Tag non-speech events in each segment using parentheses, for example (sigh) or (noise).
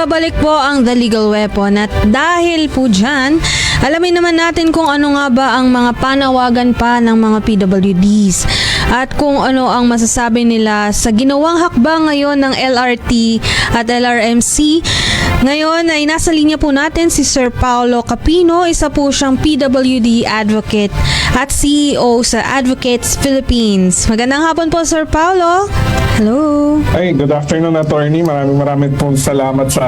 Nagbabalik po ang The Legal Weapon at dahil po dyan, alamin naman natin kung ano nga ba ang mga panawagan pa ng mga PWDs at kung ano ang masasabi nila sa ginawang hakbang ngayon ng LRT at LRMC. Ngayon ay nasa linya po natin si Sir Paolo Capino, isa po siyang PWD advocate at CEO sa Advocates Philippines. Magandang hapon po Sir Paolo. Hello. Ay, good afternoon, attorney. Maraming maraming pong salamat sa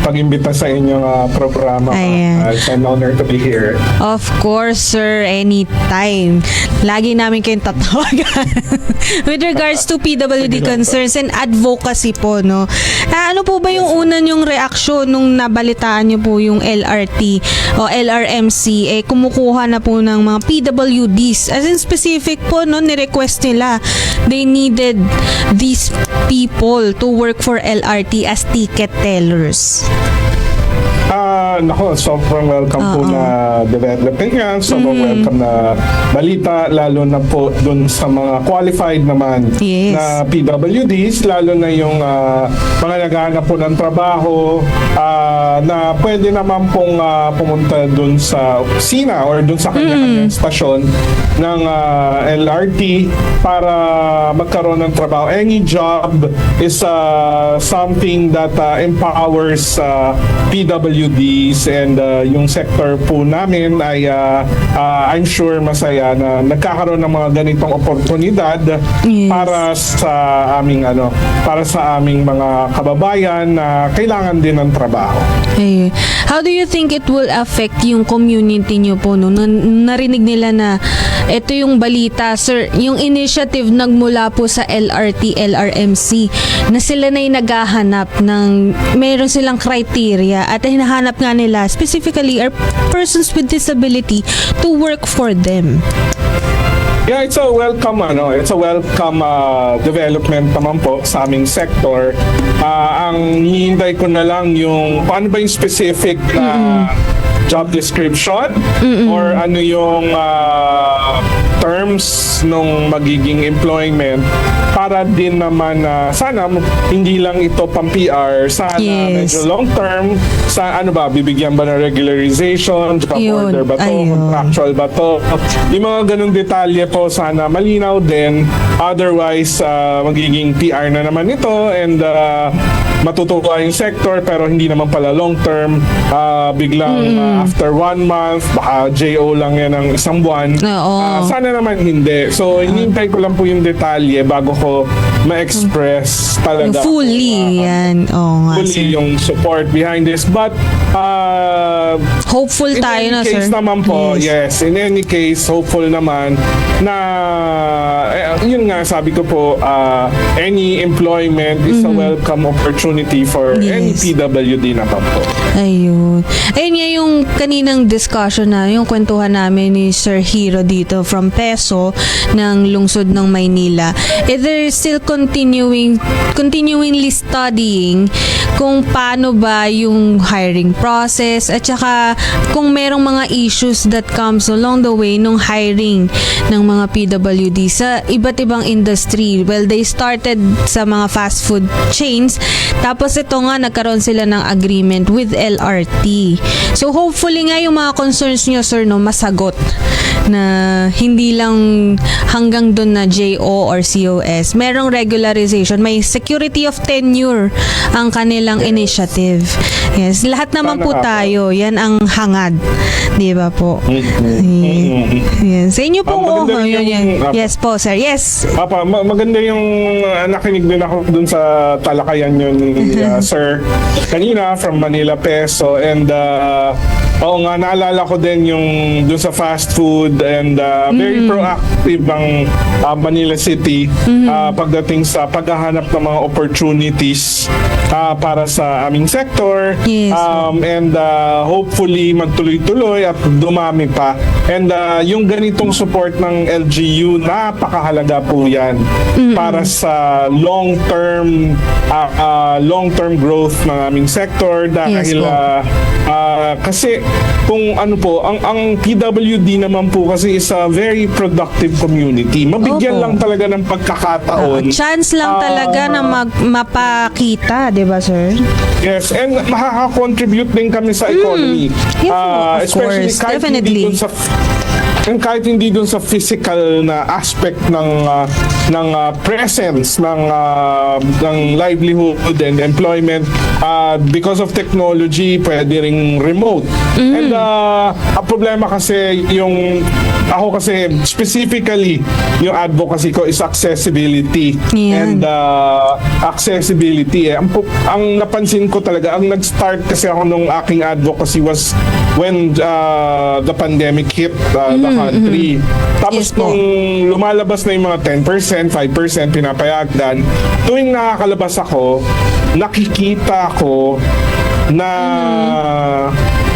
pag-imbita sa inyong ah, programa. Ayan. Uh, it's an honor to be here. Of course, sir. Anytime. Lagi namin kayong tatawagan. (laughs) With regards to PWD concerns and advocacy po, no? Ah, ano po ba yung una nyong reaksyon nung nabalitaan nyo po yung LRT o LRMC? Eh, kumukuha na po ng mga PWDs. As in specific po, no? Ni-request nila. They needed these people to work for LRT as ticket tellers. Ah, nako, sobrang welcome po Oo. na development yan. Sobrang Mm. welcome na balita, lalo na po dun sa mga qualified naman Yes. na PWDs, lalo na yung ah, mga naghahanap po ng trabaho ah, na pwede naman pong ah, pumunta dun sa opisina or dun sa kanya-kanyang stasyon ng ah, LRT para magkaroon ng trabaho. Any job is ah, something that ah, empowers ah, PWDs and ah, yung sector po namin ay ah, ah, I'm sure masaya na nagkakaroon ng mga ganitong oportunidad Yes. para sa aming ano para sa aming mga kababayan na kailangan din ng trabaho. Ay, how do you think it will affect yung community nyo po no? Na, narinig nila na ito yung balita, sir, yung initiative nagmula po sa LRT, LRMC, na sila na yung naghahanap ng, meron silang criteria at hinahanap nga nila, specifically are persons with disability to work for them. Yeah, it's a welcome ano, it's a welcome uh, development naman po sa aming sector. Ah, ang hinihintay ko na lang yung paano ba yung specific na job description or ano yung ah, terms nung magiging employment para din naman na sana hindi lang ito pang PR, sana Yes. medyo long term, sa ano ba, bibigyan ba ng regularization, job Yun, order ba to, ayun. contract actual ba to? Yung mga ganung detalye po sana malinaw din. Otherwise, ah, magiging PR na naman ito and ah, matutuwa yung sector pero hindi naman pala long term. Ah, biglang ah, after one month, baka JO lang yan ng isang buwan. Oo. Ah, sana naman hindi. So, hinihintay ko lang po yung detalye bago ko ma-express talaga. Fully, ah, yan. Oo nga, fully sir. yung support behind this. But, uh, Hopeful In tayo any na, case sir. naman po, Yes. yes. In any case, hopeful naman na, eh, yun nga, sabi ko po, uh, any employment is a welcome opportunity for any Mm-hmm. Yes. PWD naman po. Ayun. Ayun nga yung kaninang discussion na, yung kwentuhan namin ni Sir Hero dito from Peso ng lungsod ng Maynila. Eh, they're still continuing, continuingly studying kung paano ba yung hiring process at saka kung merong mga issues that comes along the way nung hiring ng mga PWD sa iba't ibang industry. Well, they started sa mga fast food chains tapos ito nga nagkaroon sila ng agreement with LRT. So hopefully nga yung mga concerns nyo sir no masagot na hindi lang hanggang doon na JO or COS. Merong regularization, may security of tenure ang kanilang initiative. Yes, lahat naman Sana po tayo, yan ang hangad. 'Di ba po? Mm-hmm. Yes. Sa inyo po, Ah, oh, yun, yan. Apa. Yes po, sir. Yes. Papa, ma- maganda yung uh, nakinig din ako dun sa talakayan nyo ni uh, Sir kanina from Manila Peso and uh, oo nga naalala ko din yung dun sa fast food and uh, very proactive ang uh, Manila City uh, pagdating sa paghahanap ng mga opportunities uh, para sa aming sector. Yes. um, and uh, hopefully magtuloy-tuloy at dumami pa. And uh, yung ganitong support ng LGU napakahalaga po yan para sa long-term uh, uh, long-term growth ng aming sector. Dahil Yes po. uh, uh, kasi kung ano po, ang ang PWD naman po kasi is a very productive community. Mabigyan Opo. lang talaga ng pagkakataon. Chance lang Ah, talaga na mag, mapakita, di ba, sir? Yes, and makaka-contribute din kami sa economy. Yes, Ah, of especially course. kahit Definitely. dun sa kahit hindi dun sa physical na aspect ng ah, ng ah, presence ng ah, ng livelihood and employment ah, because of technology pwede ring remote and ah, ang problema kasi yung ako kasi specifically yung advocacy ko is accessibility Yan. and uh, accessibility eh. Ang, ang napansin ko talaga, ang nag-start kasi ako nung aking advocacy was when uh, the pandemic hit uh, the country. Tapos Yes po. nung lumalabas na yung mga 10%, 5% pinapayagan, tuwing nakakalabas ako, nakikita ko na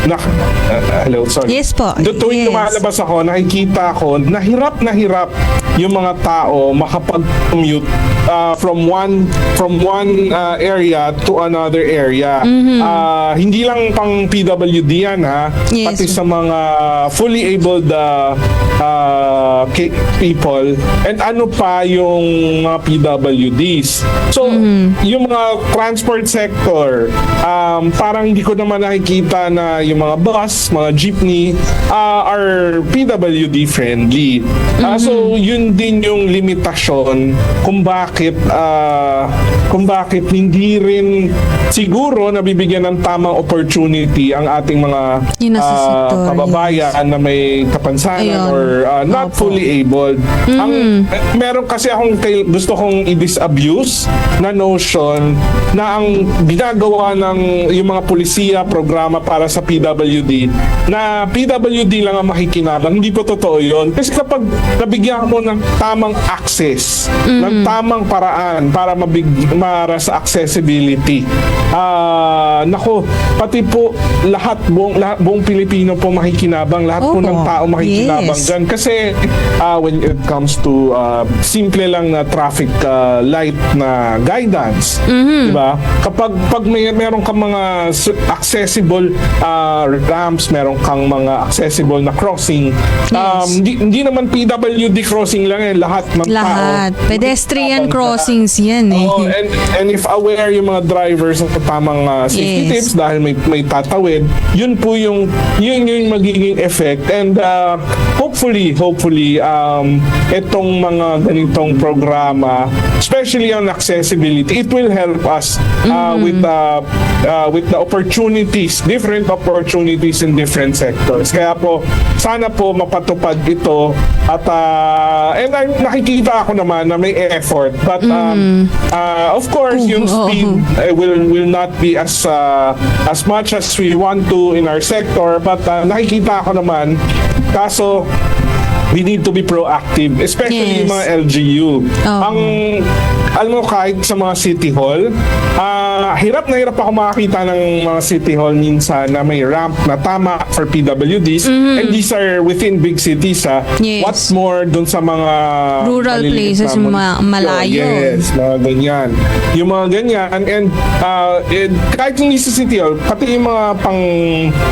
na uh, hello sorry Yes po. Do- tuwing Yes. lumalabas ako nakikita ko na hirap na hirap yung mga tao makapag-commute uh, from one from one uh, area to another area. Uh, hindi lang pang PWD yan ha, Mm-hmm. Yes. pati sa mga fully abled uh, uh, people and ano pa yung mga PWDs. So, Mm-hmm. yung mga transport sector, um, parang hindi ko naman nakikita na yung mga bus, mga jeepney uh, are PWD friendly. Ah, so, yun din yung limitasyon kung bakit uh, kung bakit hindi rin siguro nabibigyan ng tamang opportunity ang ating mga sektor, kababayan na may kapansanan Ayun. or uh, not Opo. fully able. Ang eh, meron kasi akong kay- gusto kong i-disabuse na notion na ang ginagawa ng yung mga polisiya programa para sa PWD na PWD lang ang makikinabang. Hindi po totoo 'yon. Kasi kapag nabigyan mo ng tamang access, ng tamang paraan para mabig para sa accessibility. Ah, nako, pati po lahat buong lahat, buong Pilipino po makikinabang, lahat po Opo. ng tao makikinabang Yes. dyan. Kasi uh, when it comes to uh, simple lang na traffic uh, light na guidance, Mm-hmm. di ba? Kapag pag may meron kang mga accessible uh, ramps, meron kang mga accessible na crossing, um, Yes. hindi, hindi naman PWD crossing lang eh, lahat ng Lahat. tao. Pedestrian crossings yan eh. Oo, and, and if aware yung mga drivers ng tamang uh, safety Yes. tips dahil may may tatawid, yun po yung yun yung magiging effect and uh, hopefully hopefully um itong mga ganitong programa, especially on accessibility, it will help us uh, with the uh, with the opportunities, different opportunities in different sectors. Kaya po sana po mapatupad ito at uh, and I, nakikita ako naman na may effort but um, uh, of course yung speed uh, will will not be as uh, as much as we want to in our sector but uh, nakikita ako naman kaso we need to be proactive especially Yes. yung mga LGU Oo. ang alam mo kahit sa mga city hall ah, hirap na hirap ako makakita ng mga city hall minsan na may ramp na tama for PWDs and these are within big cities ha Mm-hmm. Yes. what's more dun sa mga Rural places, na ma- malayo. yes mga ganyan. Yung mga ganyan. And uh, and kahit hindi sa city hall pati yung mga pang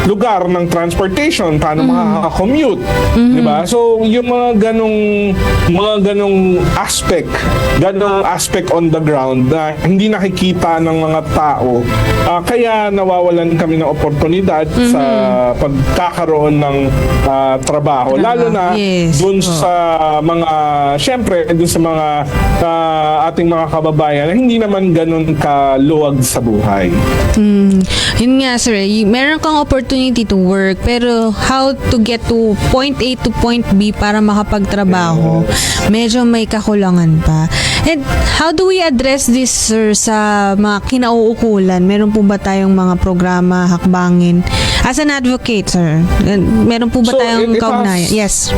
lugar ng transportation paano makaka-commute di ba? So yung mga ganong mga ganong aspect ganong aspect on the ground na hindi nakikita ng mga tao ah, kaya nawawalan kami ng oportunidad sa pagkakaroon ng ah, trabaho lalo na Yes. dun Oo. sa mga syempre dun sa mga ah, ating mga kababayan na hindi naman ganun kaluwag sa buhay. Mm, yun nga sir, meron kang opportunity to work pero how to get to point A to point B para makapagtrabaho, medyo may kakulangan pa. And how do we address this sir sa mga kinauukulan? Meron po ba tayong mga programa, hakbangin? As an advocate sir, meron po ba So, tayong kaugnayan? Yes.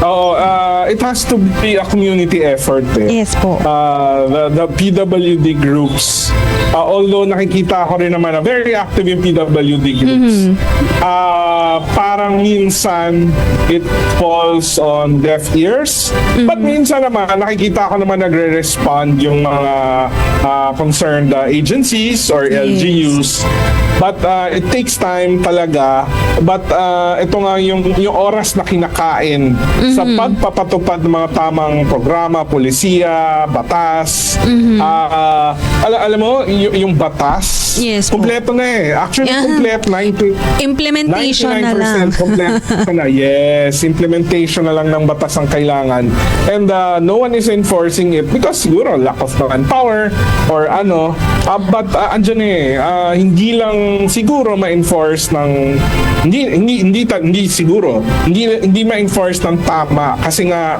Oo, uh, it has to be a community effort eh. Yes po. uh, the, the PWD groups. Uh, although nakikita ko rin naman na very active yung PWD groups. Uh, parang minsan it falls on deaf ears. But minsan naman nakikita ko naman nagre-respond yung mga uh, concerned uh, agencies or LGUs. But uh, it takes time talaga. But uh, ito nga yung, yung oras na kinakain sa pagpapatupad ng mga tamang programa, polisiya, batas. Ah, ala- alam mo, y- yung batas, Yes po. kumpleto na eh. Actually, Yeah. kumpleto. 90, Implementation na lang. 99% kompleto na. (laughs) Yes, implementation na lang ng batas ang kailangan. And uh, no one is enforcing it because siguro lack of manpower or ano. Uh, but uh, andyan eh, uh, hindi lang siguro ma-enforce ng hindi hindi hindi ta- hindi siguro hindi hindi ma-enforce ng tama kasi nga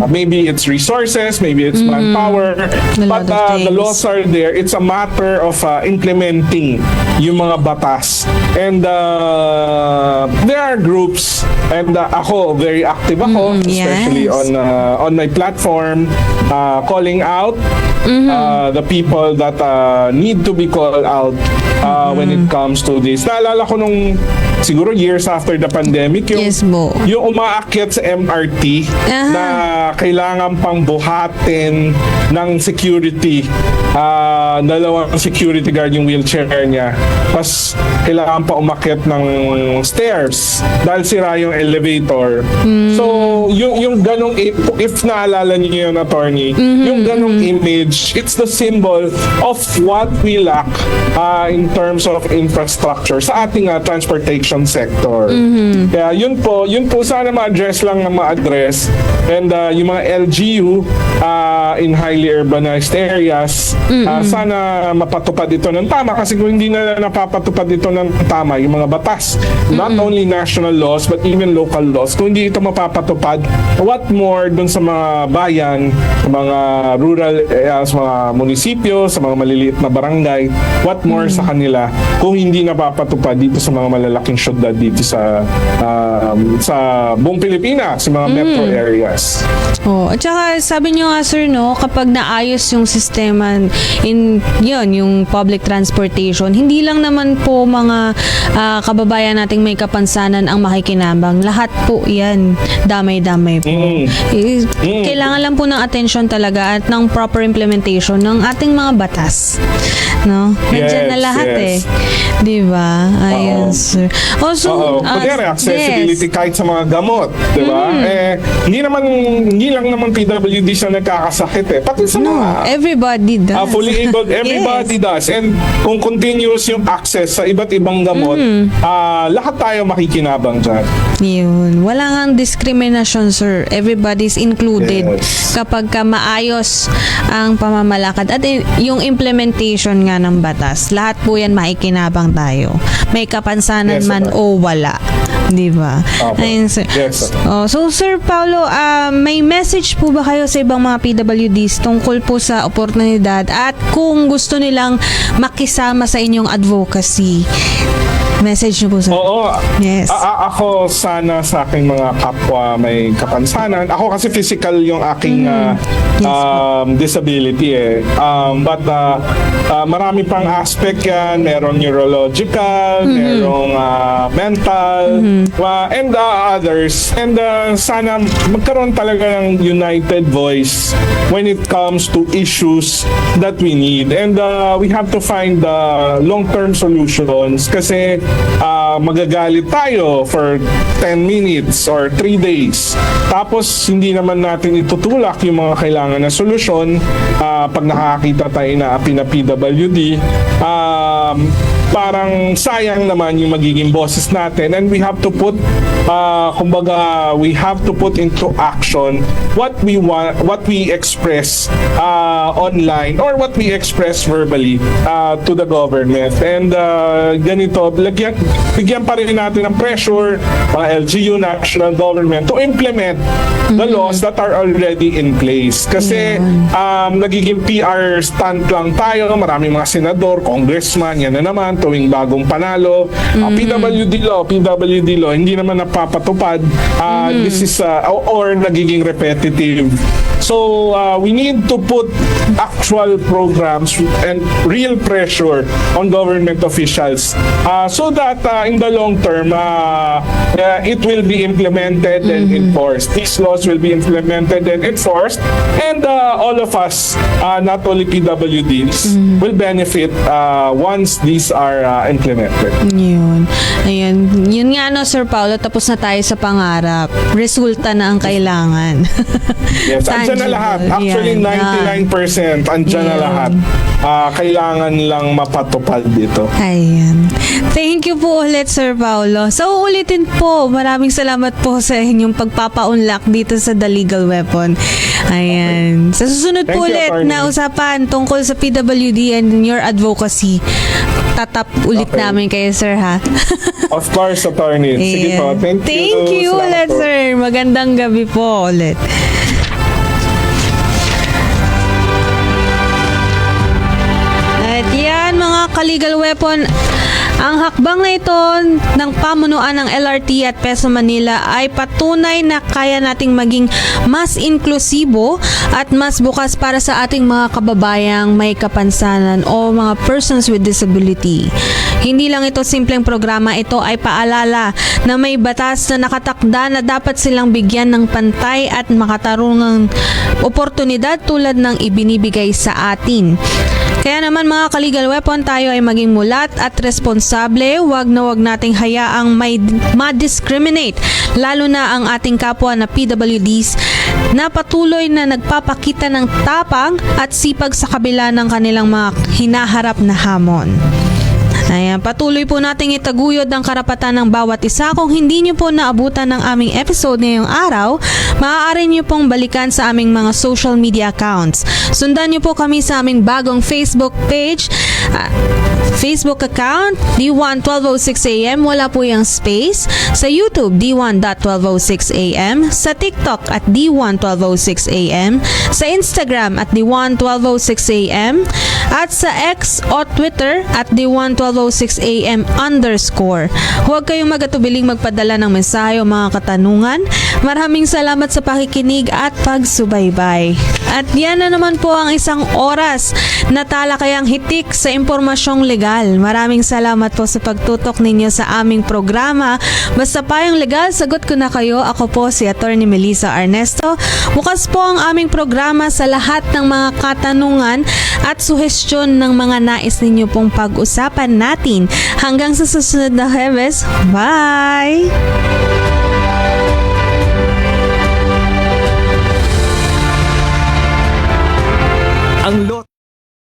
uh, maybe it's resources, maybe it's manpower. Mm-hmm. A lot But uh, the laws are there. It's a matter of uh, implementing yung mga batas. And uh, there are groups and uh, ako very active ako Mm, especially yes. on uh, on my platform uh, calling out Mm-hmm. uh, the people that uh, need to be called out uh, when Mm-hmm. it comes to this. Naalala ko nung siguro years after the pandemic yung Yes po. yung umaakyat sa MRT Aha. na kailangan pang buhatin ng security. Ah, dalawang security guard yung wheelchair niya. Tapos kailangan pa umakyat ng stairs dahil sira yung elevator. So, yung yung ganong i- if naalala niyo yun attorney, yung ganong image, it's the symbol of what we lack ah, in terms of infrastructure sa ating ah, transportation sector. Kaya yun po, yun po sana ma-address lang na ma-address. And ah, yung mga LGU ah, in highly urbanized areas, ah, sana mapatupad ito ng tama. Kasi kung hindi na napapatupad ito ng tama, yung mga batas, not only national laws but even local laws, kung hindi ito mapapatupad, what more dun sa mga bayan, sa mga rural, ah, sa mga munisipyo, sa mga maliliit na barangay, what more sa kanila kung hindi napapatupad dito sa mga malalaking syudad dito sa um, sa buong Pilipinas, sa mga metro areas. Oh, at saka sabi niyo nga sir no, kapag naayos yung sistema in yun, yung public transportation, hindi lang naman po mga ah, kababayan nating may kapansanan ang makikinabang. Lahat po 'yan. Damay-damay po. Mm. Eh, Mm. Kailangan lang po ng attention talaga at ng proper implementation ng ating mga batas. No? Nandiyan Yes, na lahat yes. eh. 'Di ba? Ayun, Oo. sir. Also, Oo, ah, kunyari accessibility yes. Mm. kahit sa mga gamot, 'di ba? Eh hindi naman hindi lang naman PWD siya nagkakasakit eh, pati sa No, mga everybody does. Ah, fully able, (laughs) everybody does. And kung continuous yung access sa iba't ibang gamot, Mm. ah, lahat tayo makikinabang dyan. Yun. Wala nga discrimination, sir. Everybody's included Yes. kapag ka maayos ang pamamalakad at yung implementation nga ng batas. Lahat po yan maikinabang tayo. May kapansanan Yes, man sir. o wala. Di ba? Ayun, sir. Yes, sir. Oh, so, Sir Paulo, ah, may message po ba kayo sa ibang mga PWDs tungkol po sa oportunidad at kung gusto nilang makisama sa inyong advocacy? Message niyo po, sir. Oo. Yes. A- a- ako sana sa aking mga kapwa may kapansanan. Ako kasi physical yung aking Mm. Yes, um, disability eh. Um, but ah, ah, marami pang aspect yan. Merong neurological, Mm-hmm. merong ah, mental, ah, and ah, others. And ah, sana magkaroon talaga ng united voice when it comes to issues that we need. And ah, we have to find the long-term solutions kasi ah, magagalit tayo for 10 minutes or 3 days. Tapos hindi naman natin itutulak yung mga kailangan na solusyon ah, pag nakakita tayo na PWD. Um, parang sayang naman yung magiging bosses natin. And we have to put uh, kumbaga we have to put into action what we want what we express uh, online or what we express verbally uh, to the government. And uh, ganito lagyan bigyan pa rin natin ng pressure mga LGU national government to implement the laws that are already in place. Kasi um, nagiging PR stunt lang tayo. Maraming mga senador congressman yan na naman naman tuwing bagong panalo. Ah, PWD law, PWD law, hindi naman napapatupad. Ah, This is, ah, or, or nagiging repetitive. So, uh, we need to put actual programs and real pressure on government officials uh, so that uh, in the long term, uh, uh, it will be implemented and enforced. These laws will be implemented and enforced, and uh, all of us, uh, not only PWDs, will benefit uh, once these are uh, implemented. Yun. Ayun. Yun nga no, Sir Paulo, tapos na tayo sa pangarap. Resulta na ang kailangan. (laughs) Yes, andyan na lahat. Actually, Yan. 99%, andyan na lahat. Ah, kailangan lang mapatupad dito. Ayan. Thank you po ulit, Sir Paulo. So, ulitin po, maraming salamat po sa inyong pagpapaunlak dito sa The Legal Weapon. Ayan. Sa susunod po Thank you, ulit attorney. na usapan tungkol sa PWD and your advocacy, tatap ulit Okay. namin kayo, Sir, ha? (laughs) Of course, attorney. Sige Ayan. po. Thank you. Thank you Salamat ulit, po. sir. Magandang gabi po ulit. At yan mga ka-legal weapon, ang hakbang na ito ng pamunuan ng LRT at Peso Manila ay patunay na kaya nating maging mas inklusibo at mas bukas para sa ating mga kababayang may kapansanan o mga persons with disability. Hindi lang ito simpleng programa, ito ay paalala na may batas na nakatakda na dapat silang bigyan ng pantay at makatarungang oportunidad tulad ng ibinibigay sa atin. Kaya naman mga ka-legal weapon, tayo ay maging mulat at responsable. Huwag na huwag nating hayaang may ma-discriminate, lalo na ang ating kapwa na PWDs na patuloy na nagpapakita ng tapang at sipag sa kabila ng kanilang mga hinaharap na hamon. Ayan, patuloy po nating itaguyod ang karapatan ng bawat isa. Kung hindi nyo po naabutan ng aming episode ngayong araw, maaari nyo pong balikan sa aming mga social media accounts. Sundan nyo po kami sa aming bagong Facebook page, ah, Facebook account, D1-1206am, wala po yung space. Sa YouTube, D1.1206am. Sa TikTok at D1-1206am. Sa Instagram at D1-1206am. At sa X o Twitter at D1-1206am underscore. Huwag kayong magatubiling magpadala ng mensahe o mga katanungan. Maraming salamat sa pakikinig at pagsubaybay. At yan na naman po ang isang oras na talakayang hitik sa impormasyong legal. Maraming salamat po sa pagtutok ninyo sa aming programa. Basta payong legal, sagot ko na kayo. Ako po si Attorney Melissa Ernesto. Bukas po ang aming programa sa lahat ng mga katanungan at suhestyon ng mga nais ninyo pong pag-usapan natin. Hanggang sa susunod na Huwebes, bye! ang